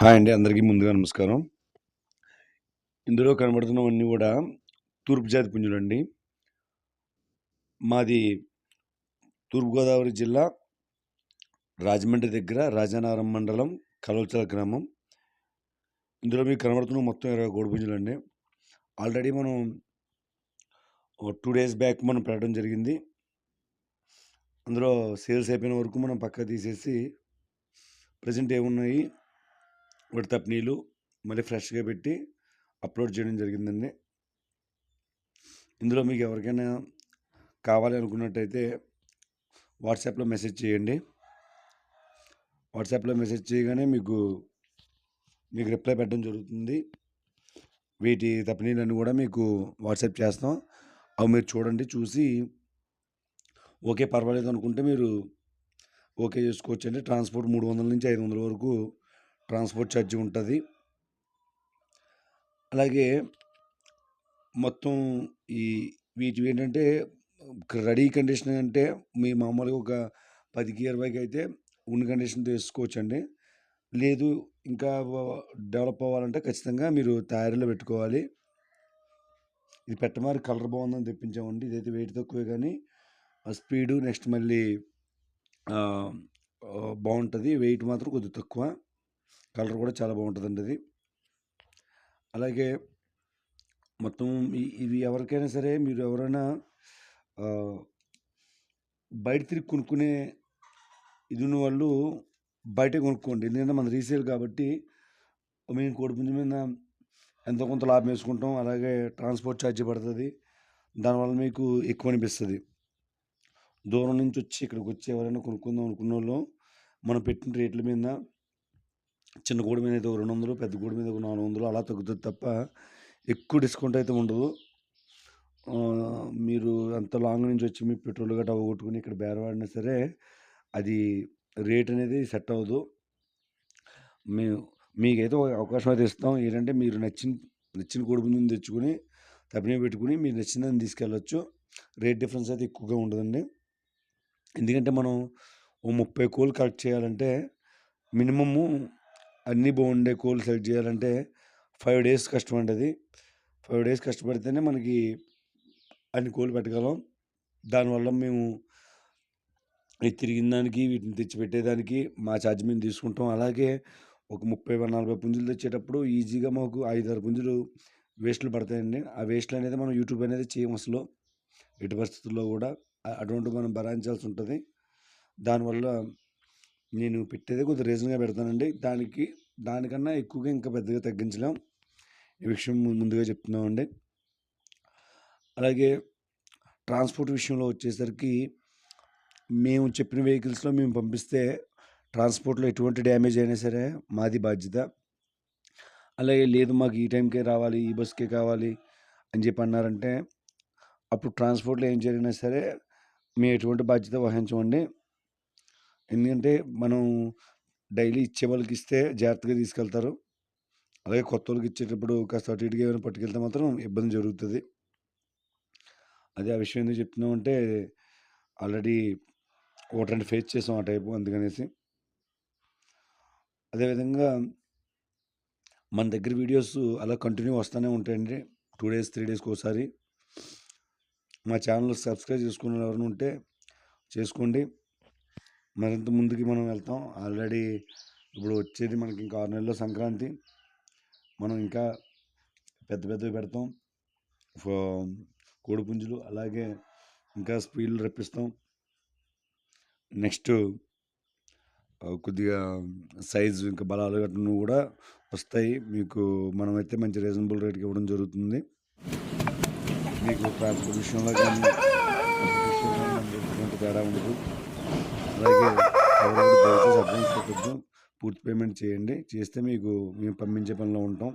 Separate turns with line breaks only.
Hi అండి అందరికీ ముందుగా నమస్కారం. ఇందులో కనబడుతున్నవన్నీ కూడా తూర్పు జాతి పుంజులండి మాది తూర్పుగోదావరి జిల్లా రాజమండ్రి దగ్గర రాజానగరం మండలం కలవచల గ్రామం. ఇందులో మీకు కనబడుతున్న మొత్తం ఇరవై కోడి పుంజులండి ఆల్రెడీ మనం టూ డేస్ బ్యాక్ మనం పెట్టడం జరిగింది. అందులో సేల్స్ అయిపోయిన వరకు మనం పక్క తీసేసి ప్రజెంట్ ఏమున్నాయి? వాటి నీళ్ళు మళ్ళీ ఫ్రెష్గా పెట్టి అప్లోడ్ చేయడం జరిగిందండి. ఇందులో మీకు ఎవరికైనా కావాలి అనుకున్నట్టయితే వాట్సాప్లో మెసేజ్ చేయండి. వాట్సాప్లో మెసేజ్ చేయగానే మీకు మీకు రిప్లై పెట్టడం జరుగుతుంది. వీటి తప్పనీళ్ళన్నీ కూడా మీకు వాట్సాప్ చేస్తాం. అవి మీరు చూడండి చూసి ఓకే పర్వాలేదు అనుకుంటే మీరు ఓకే చేసుకోవచ్చు అండి ట్రాన్స్పోర్ట్ మూడు వందల నుంచి ఐదు వందల వరకు ట్రాన్స్పోర్ట్ ఛార్జీ ఉంటుంది. అలాగే మొత్తం ఈ వీటివి ఏంటంటే రెడీ కండిషన్ అంటే మీ మామూలుగా ఒక పదికి ఇరవైకి అయితే ఉన్న కండిషన్ తీసుకోవచ్చండి లేదు ఇంకా డెవలప్ అవ్వాలంటే ఖచ్చితంగా మీరు తయారీలో పెట్టుకోవాలి. ఇది పెట్టమారి కలర్ బాగుందని తెప్పించామండి. ఇదైతే వెయిట్ తక్కువే కానీ స్పీడు నెక్స్ట్ మళ్ళీ బాగుంటుంది. వెయిట్ మాత్రం కొద్దిగా తక్కువ. కలర్ కూడా చాలా బాగుంటుందండి అది. అలాగే మొత్తం ఇవి ఎవరికైనా సరే మీరు ఎవరైనా బయట తిరిగి కొనుక్కునే ఇది ఉన్న వాళ్ళు బయటే కొనుక్కోండి. ఎందుకంటే మన రీసేల్ కాబట్టి మేము కోడిపుంజు మీద ఎంతో కొంత లాభం వేసుకుంటాం. అలాగే ట్రాన్స్పోర్ట్ ఛార్జీ పడుతుంది. దానివల్ల మీకు ఎక్కువ అనిపిస్తుంది. దూరం నుంచి వచ్చి ఇక్కడికి వచ్చి ఎవరైనా కొనుక్కుందాం అనుకున్న వాళ్ళు మనం పెట్టిన రేట్ల మీద చిన్న గోడి మీద అయితే ఒక రెండు వందలు పెద్ద కోడి మీద ఒక నాలుగు వందలు అలా తగ్గుతుంది తప్ప ఎక్కువ డిస్కౌంట్ అయితే ఉండదు. మీరు అంత లాంగ్ నుంచి వచ్చి మీ పెట్రోల్ గట్రా అవగొట్టుకుని ఇక్కడ బేరవాడినా సరే అది రేట్ అనేది సెట్ అవ్వదు. మేము మీకైతే ఒక అవకాశం అయితే ఇస్తాం. ఏంటంటే మీరు నచ్చిన నచ్చిన కోడి పుంజుని తెచ్చుకొని తప్పిన పెట్టుకుని మీరు నచ్చిందని తీసుకెళ్ళచ్చు. రేట్ డిఫరెన్స్ అయితే ఎక్కువగా ఉండదండి. ఎందుకంటే మనం ఓ ముప్పై కోళ్ళు కలెక్ట్ చేయాలంటే మినిమము అన్నీ బాగుండే కోళ్ళు సెలెక్ట్ చేయాలంటే ఫైవ్ డేస్ కష్టం అండి అది ఫైవ్ డేస్ కష్టపడితేనే మనకి అన్ని కోళ్ళు పెట్టగలం. దానివల్ల మేము తిరిగిన దానికి వీటిని తెచ్చి పెట్టేదానికి మా ఛార్జ్ మేము తీసుకుంటాం. అలాగే ఒక ముప్పై నలభై పుంజులు తెచ్చేటప్పుడు ఈజీగా మాకు ఐదారు పుంజులు వేస్ట్లు పడతాయండి. ఆ వేస్ట్లు అనేది మనం యూట్యూబ్ అనేది చేయం అసలు. ఎటు పరిస్థితుల్లో కూడా అటువంటి మనం భరాయించాల్సి ఉంటుంది. దానివల్ల నేను పెట్టేదే కొద్దిగా రీజన్గా పెడతానండి. దానికి దానికన్నా ఎక్కువగా ఇంకా పెద్దగా తగ్గించలేం. ఈ విషయం ముందుగా చెప్తున్నామండి. అలాగే ట్రాన్స్పోర్ట్ విషయంలో వచ్చేసరికి మేము చెప్పిన వెహికల్స్లో మేము పంపిస్తే ట్రాన్స్పోర్ట్లో ఎటువంటి డ్యామేజ్ అయినా సరే మాది బాధ్యత. అలాగే లేదు మాకు ఈ టైంకే రావాలి ఈ బస్కే కావాలి అని చెప్పి అన్నారంటే అప్పుడు ట్రాన్స్పోర్ట్లో ఏం జరిగినా సరే మేము ఎటువంటి బాధ్యత వహించమండి. ఎందుకంటే మనం డైలీ ఇచ్చే వాళ్ళకి ఇస్తే జాగ్రత్తగా తీసుకెళ్తారు. అలాగే కొత్త వాళ్ళకి ఇచ్చేటప్పుడు కాస్త అటు ఇటుగా ఏమైనా పట్టుకెళ్తే మాత్రం ఇబ్బంది జరుగుతుంది. అదే ఆ విషయం ఎందుకు చెప్తున్నామంటే ఆల్రెడీ ఒకటి ఫేస్ చేసాం ఆ టైపు అందుకనేసి. అదేవిధంగా మన దగ్గర వీడియోస్ అలా కంటిన్యూ వస్తూనే ఉంటాయండి. టూ డేస్ త్రీ డేస్కి ఒకసారి. మా ఛానల్ సబ్స్క్రైబ్ చేసుకున్న ఎవరైనా ఉంటే చేసుకోండి. మరింత ముందుకి మనం వెళ్తాం. ఆల్రెడీ ఇప్పుడు వచ్చేది మనకి ఇంకా ఆరు నెలల్లో సంక్రాంతి. మనం ఇంకా పెద్ద పెద్దవి పెడతాం. ఫ- కోడిపుంజులు అలాగే ఇంకా స్పీడ్లు రప్పిస్తాం. నెక్స్ట్ కొద్దిగా సైజు ఇంకా బలాలు గట్రా కూడా వస్తాయి. మీకు మనమైతే మంచి రీజనబుల్ రేట్కి ఇవ్వడం జరుగుతుంది. మీకు ట్రాన్స్పోర్ట్ విషయంలో కానీ తేడా ఉండదు. అలాగే ఎవరైనా దయచేసి అడ్వాన్స్ పెట్టద్దు పూర్తి పేమెంట్ చేయండి. చేస్తే మీకు మేము పంపించే పనిలో ఉంటాం.